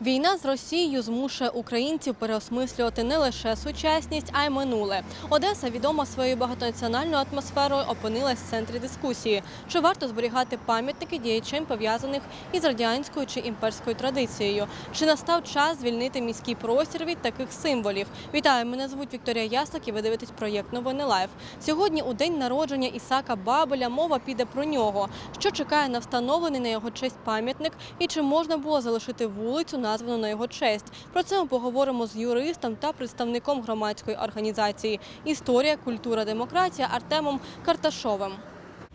Війна з Росією змушує українців переосмислювати не лише сучасність, а й минуле. Одеса, відома своєю багатонаціональною атмосферою, опинилась в центрі дискусії. Чи варто зберігати пам'ятники діячем пов'язаних із радянською чи імперською традицією? Чи настав час звільнити міський простір від таких символів? Вітаю, мене звуть Вікторія Яслик і ви дивитесь проєкт Новини Лайф. Сьогодні у день народження Ісака Бабеля мова піде про нього. Що чекає на встановлений на його честь пам'ятник і чи можна було залишити вулицю, названу на його честь? Про це ми поговоримо з юристом та представником громадської організації Історія, культура, демократія Артемом Карташовим.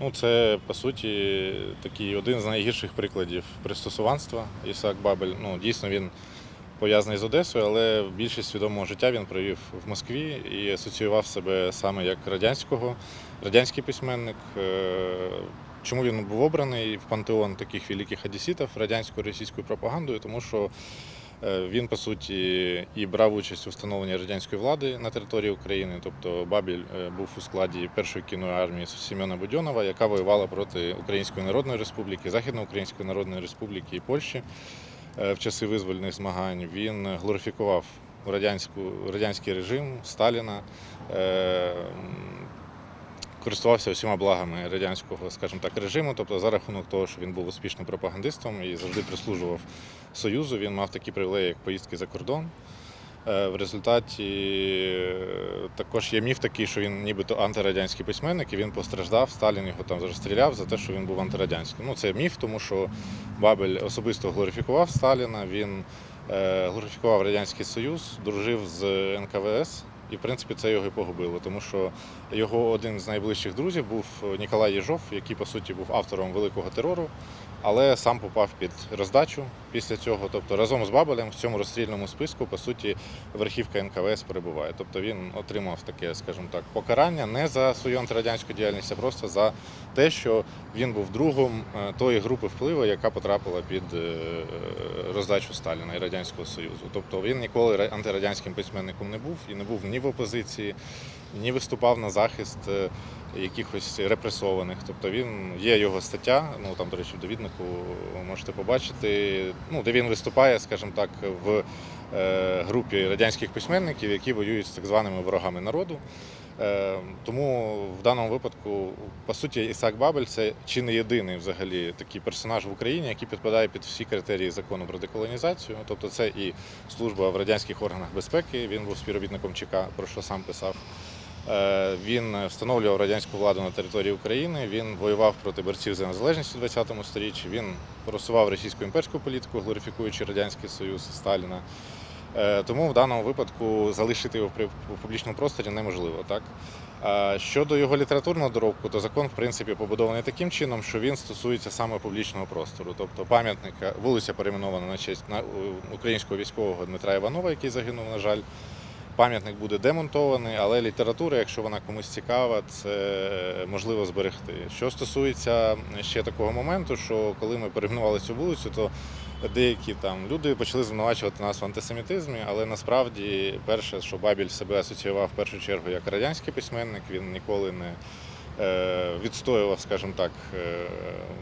Ну, це по суті такий один з найгірших прикладів пристосуванства. Ісаак Бабель. Ну, дійсно він пов'язаний з Одесою, але більшість свідомого життя він провів в Москві і асоціював себе саме як радянського, радянський письменник. Чому він був обраний в пантеон таких великих одеситів радянською російською пропагандою? Тому що е, він по суті і брав участь у встановленні радянської влади на території України. Тобто Бабіль е, був у складі першої кіної армії Семена Будьонова, яка воювала проти Української Народної Республіки, Західноукраїнської Народної Республіки і Польщі е, в часи визвольних змагань. Він глорифікував радянську, радянський режим Сталіна. Користувався усіма благами радянського, скажімо так, режиму. Тобто, за рахунок того, що він був успішним пропагандистом і завжди прислужував Союзу, він мав такі привілеї, як поїздки за кордон. Е, В результаті е, також є міф такий, що він нібито антирадянський письменник, і він постраждав. Сталін його там розстріляв за те, що він був антирадянським. Ну це міф, тому що Бабель особисто глорифікував Сталіна. Він е, глорифікував Радянський Союз, дружив з НКВС. І, в принципі, це його і погубило, тому що його один з найближчих друзів був Ніколай Єжов, який, по суті, був автором великого терору, але сам попав під роздачу після цього. Тобто разом з Бабелем в цьому розстрільному списку, по суті, верхівка НКВС перебуває. Тобто він отримав таке, скажімо так, покарання не за свою антирадянську діяльність, а просто за те, що він був другом е, тої групи впливу, яка потрапила під е, роздачу Сталіна і Радянського Союзу. Тобто він ніколи антирадянським письменником не був і не був ні в опозиції, ні виступав на захист е, якихось репресованих. Тобто він є його стаття. Ну там, до речі, в довіднику можете побачити, ну де він виступає, скажімо так, в е, групі радянських письменників, які воюють з так званими ворогами народу. Е, Тому в даному випадку, по суті, Ісак Бабель це чи не єдиний взагалі такий персонаж в Україні, який підпадає під всі критерії закону про деколонізацію. Тобто, це і служба в радянських органах безпеки. Він був співробітником ЧК, про що сам писав. Е, Він встановлював радянську владу на території України. Він воював проти борців за незалежність у 20 сторіччі. Він просував російську імперську політику, глорифікуючи радянський союз Сталіна. Е, Тому в даному випадку залишити його в публічному просторі неможливо. Так? Щодо його літературного доробку, то закон в принципі побудований таким чином, що він стосується саме публічного простору. Тобто пам'ятника, вулиця перейменована на честь українського військового Дмитра Іванова, який загинув, на жаль. Пам'ятник буде демонтований, але література, якщо вона комусь цікава, це можливо зберегти. Що стосується ще такого моменту, що коли ми перейменували цю вулицю, то деякі там люди почали звинувачувати нас в антисемітизмі, але насправді перше, що Бабіль себе асоціював в першу чергу як радянський письменник, він ніколи не е, відстоював, скажімо так, е,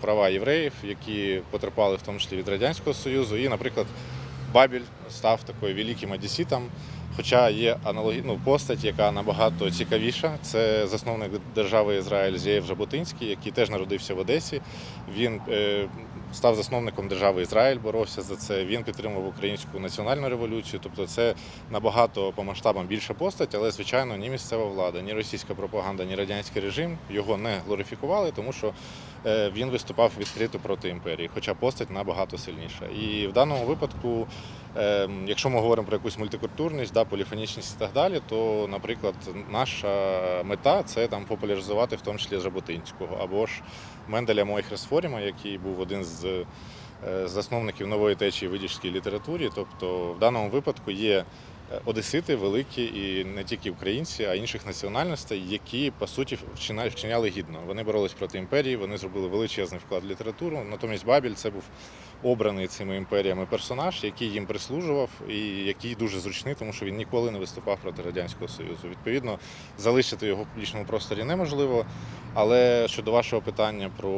права євреїв, які потерпали в тому числі від Радянського Союзу. І, наприклад, Бабіль став такою великим одеситом. Хоча є аналогі... ну, постать, яка набагато цікавіша. Це засновник держави Ізраїль Зєєв Жаботинський, який теж народився в Одесі. Він е, став засновником держави Ізраїль, боровся за це. Він підтримував українську національну революцію. Тобто, це набагато по масштабам більша постать, але звичайно ні місцева влада, ні російська пропаганда, ні радянський режим його не глорифікували, тому що е, він виступав відкрито проти імперії, хоча постать набагато сильніша. І в даному випадку, е, якщо ми говоримо про якусь мультикультурність, да, поліфонічність і так далі, то, наприклад, наша мета це там популяризувати в тому числі Жаботинського або ж Менделя Мойхерсфоріма, який був один з е, засновників нової течії в видішській літературі. Тобто, в даному випадку є одесити великі і не тільки українці, а інших національностей, які по суті вчиняли гідно. Вони боролись проти імперії, вони зробили величезний вклад в літературу. Натомість Бабіль це був обраний цими імперіями персонаж, який їм прислужував і який дуже зручний, тому що він ніколи не виступав проти радянського союзу. Відповідно, залишити його в публічному просторі неможливо. Але щодо вашого питання про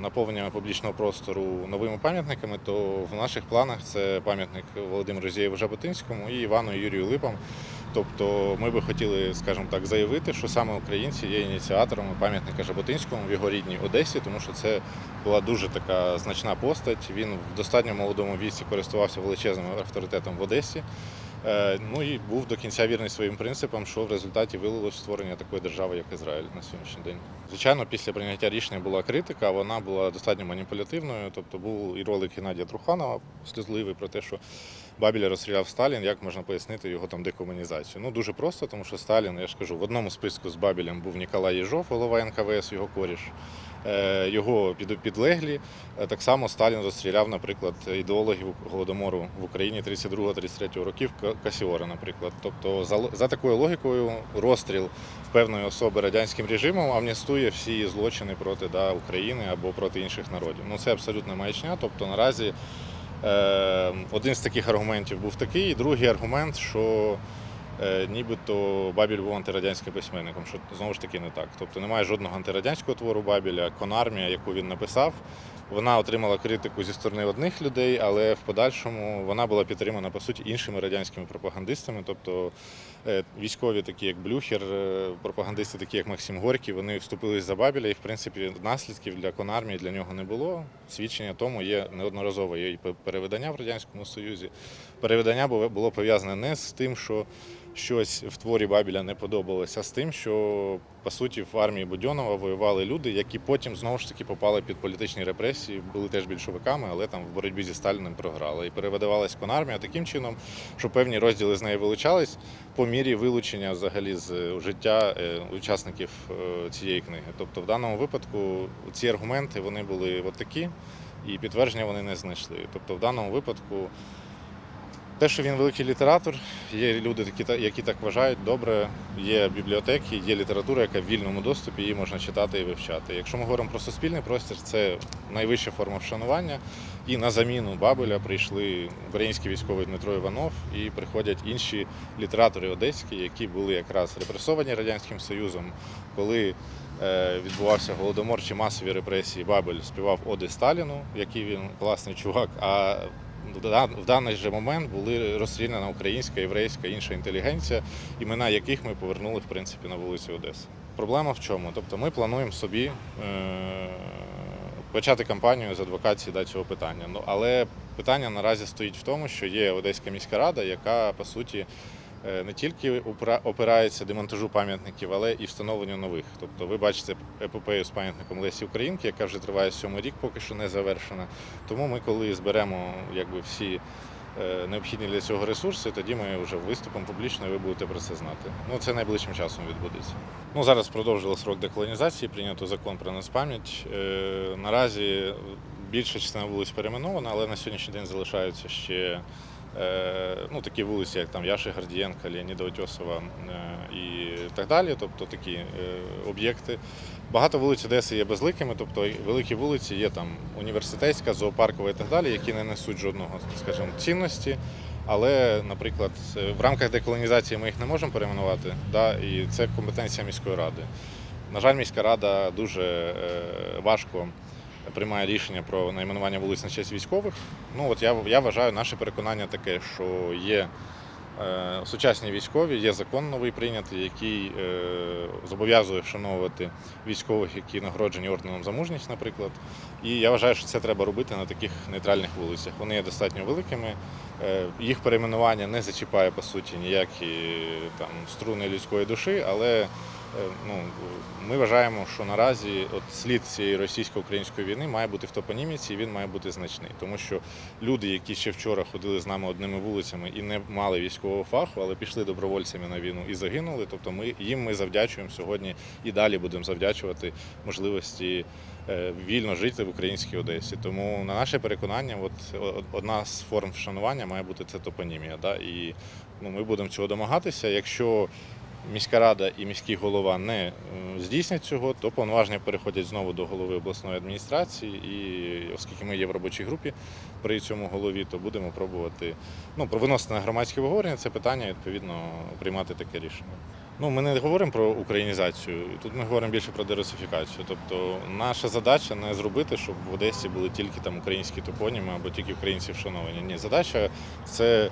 наповнення публічного простору новими пам'ятниками, то в наших планах це пам'ятник Володимиру Зєєву Жаботинському і Івану Юрію Липам. Тобто ми би хотіли, скажімо так, заявити, що саме українці є ініціаторами пам'ятника Жаботинському в його рідній Одесі, тому що це була дуже така значна постать. Він в достатньо молодому віці користувався величезним авторитетом в Одесі. Е, Ну і був до кінця вірний своїм принципам, що в результаті вилилось створення такої держави, як Ізраїль на сьогоднішній день. Звичайно, після прийняття рішення була критика, вона була достатньо маніпулятивною. Тобто був і ролик Геннадія Труханова сльозливий про те, що Бабіля розстріляв Сталін, як можна пояснити його там декомунізацію. Ну дуже просто, тому що Сталін, я ж кажу, в одному списку з Бабілем був Ніколай Єжов, голова НКВС, його коріш. Е, Його підлеглі. Е, Так само Сталін розстріляв, наприклад, ідеологів голодомору в Україні 32-33 років Ка- Касіора, наприклад. Тобто, за, такою логікою, розстріл певної особи радянським режимом амністує всі злочини проти да, України або проти інших народів. Ну це абсолютно маячня. Тобто наразі е, один з таких аргументів був такий, і другий аргумент, що нібито Бабіль був антирадянським письменником, що знову ж таки не так. Тобто немає жодного антирадянського твору Бабіля, Конармія, яку він написав. Вона отримала критику зі сторони одних людей, але в подальшому вона була підтримана по суті іншими радянськими пропагандистами. Тобто е, військові, такі як Блюхер, е, пропагандисти, такі як Максим Горький, вони вступились за Бабіля, і в принципі наслідків для Конармії для нього не було. Свідчення тому є неодноразово. Є і перевидання в радянському Союзі. Перевидання було було пов'язане не з тим, що щось в творі Бабіля не подобалося, з тим, що по суті в армії Будьонова воювали люди, які потім знову ж таки попали під політичні репресії, були теж більшовиками, але там в боротьбі зі Сталіним програли. І перевидавалась конармія таким чином, що певні розділи з неї вилучались по мірі вилучення взагалі з е, життя е, учасників е, цієї книги. Тобто, в даному випадку ці аргументи вони були от такі, і підтвердження вони не знайшли. Тобто, в даному випадку. Те, що він великий літератор, є люди, які, та- які так вважають, добре, є бібліотеки, є література, яка в вільному доступі, її можна читати і вивчати. Якщо ми говоримо про суспільний простір, це найвища форма вшанування. І на заміну Бабеля прийшли український військовий Дмитро Іванов і приходять інші літератори одеські, які були якраз репресовані Радянським Союзом, коли е, відбувався голодомор чи масові репресії. Бабель співав оди Сталіну, який він класний чувак. А в даний же момент були розстріляна українська, єврейська, інша інтелігенція, імена яких ми повернули в принципі на вулицю Одеси. Проблема в чому? Тобто ми плануємо собі е, почати кампанію з адвокації да, цього питання. Ну але питання наразі стоїть в тому, що є Одеська міська рада, яка по суті. Е, Не тільки опирається демонтажу пам'ятників, але і встановленню нових. Тобто, ви бачите епопею з пам'ятником Лесі Українки, яка вже триває сьомий рік, поки що не завершена. Тому ми, коли зберемо якби всі е, необхідні для цього ресурси, тоді ми вже виступимо публічно, і ви будете про це знати. Ну це найближчим часом відбудеться. Ну зараз продовжили срок деколонізації, прийнято закон про нацпам'ять. Е, Наразі більша частина вулиць перейменована, але на сьогоднішній день залишаються ще. Е, Ну, такі вулиці, як там Яши Гордієнка, Леоніда Отьосова е, і так далі, тобто такі е, об'єкти. Багато вулиць Одеси є безликими, тобто великі вулиці є там університетська, зоопаркова і так далі, які не несуть жодного, скажімо, цінності. Але, наприклад, в рамках деколонізації ми їх не можемо перейменувати, да, і це компетенція міської ради. На жаль, міська рада дуже важко приймає рішення про найменування вулиць на честь військових. Ну от я, я вважаю, наше переконання таке, що є е, сучасні військові, є закон новий прийнятий, який е, зобов'язує вшановувати військових, які нагороджені орденом за мужність, наприклад. І я вважаю, що це треба робити на таких нейтральних вулицях. Вони є достатньо великими. Е, Їх перейменування не зачіпає по суті ніякі там струни людської душі, але ну, ми вважаємо, що наразі от слід цієї російсько-української війни має бути в топоніміці, і він має бути значний. Тому що люди, які ще вчора ходили з нами одними вулицями і не мали військового фаху, але пішли добровольцями на війну і загинули. Тобто ми їм ми завдячуємо сьогодні і далі будемо завдячувати можливості е, вільно жити в українській Одесі. Тому на наше переконання, от одна з форм вшанування має бути це топонімія. Да? І ну, ми будемо цього домагатися. Якщо міська рада і міський голова не е, здійснять цього, то повноваження переходять знову до голови обласної адміністрації. І оскільки ми є в робочій групі при цьому голові, то будемо пробувати ну, виносити на громадське обговорення це питання, відповідно приймати таке рішення. Ну, ми не говоримо про українізацію, тут ми говоримо більше про дерусифікацію. Тобто наша задача не зробити, щоб в Одесі були тільки там українські топоніми або тільки українці вшановані. Ні, задача це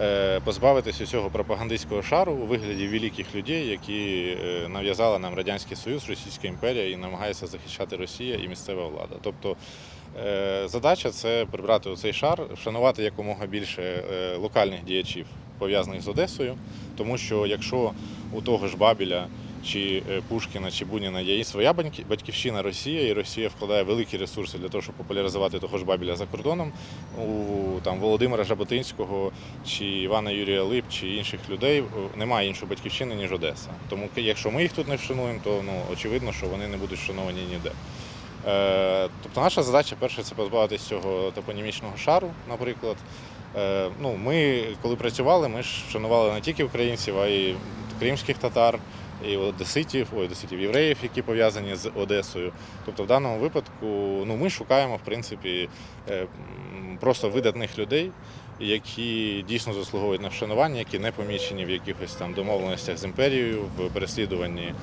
е, позбавитися цього пропагандистського шару у вигляді великих людей, які нав'язала нав'язали нам Радянський Союз, Російська імперія і намагається захищати Росія і місцева влада. Тобто е, задача це прибрати цей шар, вшанувати якомога більше е, локальних діячів, пов'язаних з Одесою. Тому що якщо у того ж Бабіля чи е, Пушкіна чи Буніна є і своя батьківщина Росія, і Росія вкладає великі ресурси для того, щоб популяризувати того ж Бабіля за кордоном. У там Володимира Жаботинського чи Івана Юрія Лип чи інших людей е, немає іншої батьківщини, ніж Одеса. Тому якщо ми їх тут не вшануємо, то ну очевидно, що вони не будуть вшановані ніде. Е, тобто наша задача перше це позбавитися цього топонімічного шару, наприклад. Ну, ми, коли працювали, ми ж вшанували не тільки українців, а й кримських татар, і одеситів, ой, одеситів, євреїв, які пов'язані з Одесою. Тобто, в даному випадку ну, ми шукаємо, в принципі, е, просто видатних людей, які дійсно заслуговують на вшанування, які не помічені в якихось там домовленостях з імперією, в переслідуванні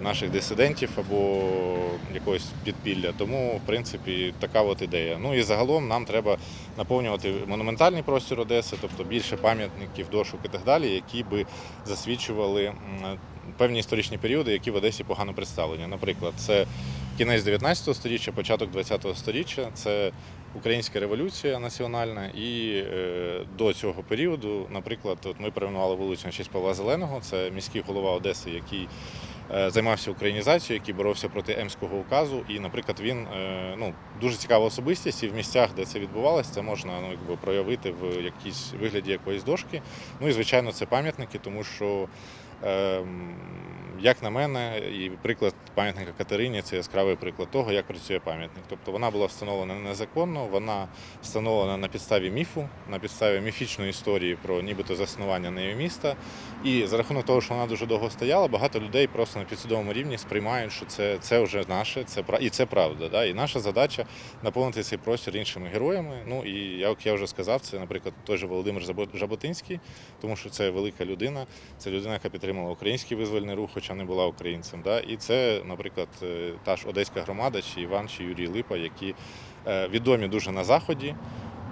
наших дисидентів або якогось підпілля. Тому, в принципі, така от ідея. Ну і загалом нам треба наповнювати монументальний простір Одеси, тобто більше пам'ятників, дошок і так далі, які би засвідчували певні історичні періоди, які в Одесі погано представлені. Наприклад, це кінець 19 століття, початок 20 століття, це Українська революція національна, і е, до цього періоду, наприклад, от ми перейменували вулицю на честь Павла Зеленого, це міський голова Одеси, який е, займався українізацією, який боровся проти Емського указу. І, наприклад, він е, ну, дуже цікава особистість, і в місцях, де це відбувалося, це можна ну, якби, проявити в якійсь вигляді якоїсь дошки. Ну і звичайно, це пам'ятники, тому що. Ем, як на мене, і приклад пам'ятника Катерині це яскравий приклад того, як працює пам'ятник. Тобто вона була встановлена незаконно, вона встановлена на підставі міфу, на підставі міфічної історії про нібито заснування нею міста. І за рахунок того, що вона дуже довго стояла, багато людей просто на підсвідомому рівні сприймають, що це, це вже наше, це і це правда. Да? І наша задача наповнити цей простір іншими героями. Ну і як я вже сказав, це, наприклад, той же Володимир Жаботинський, тому що це велика людина, це людина, яка підтримала український визвольний рух, хоча не була українцем. Да? І це, наприклад, е, та ж одеська громада, чи Іван, чи Юрій Липа, які е, відомі дуже на заході,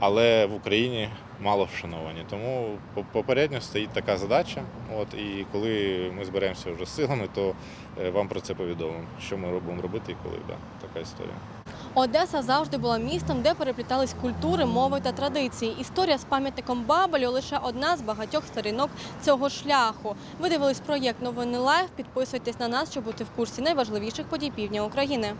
але в Україні мало вшановані. Тому попередньо стоїть така задача. От і коли ми зберемося вже з силами, то е, вам про це повідомимо, що ми робимо робити і коли да, така історія. Одеса завжди була містом, де переплітались культури, мови та традиції. Історія з пам'ятником Бабелю лише одна з багатьох сторінок цього шляху. Ви дивились проєкт Новини Лайф. Підписуйтесь на нас, щоб бути в курсі найважливіших подій півдня України.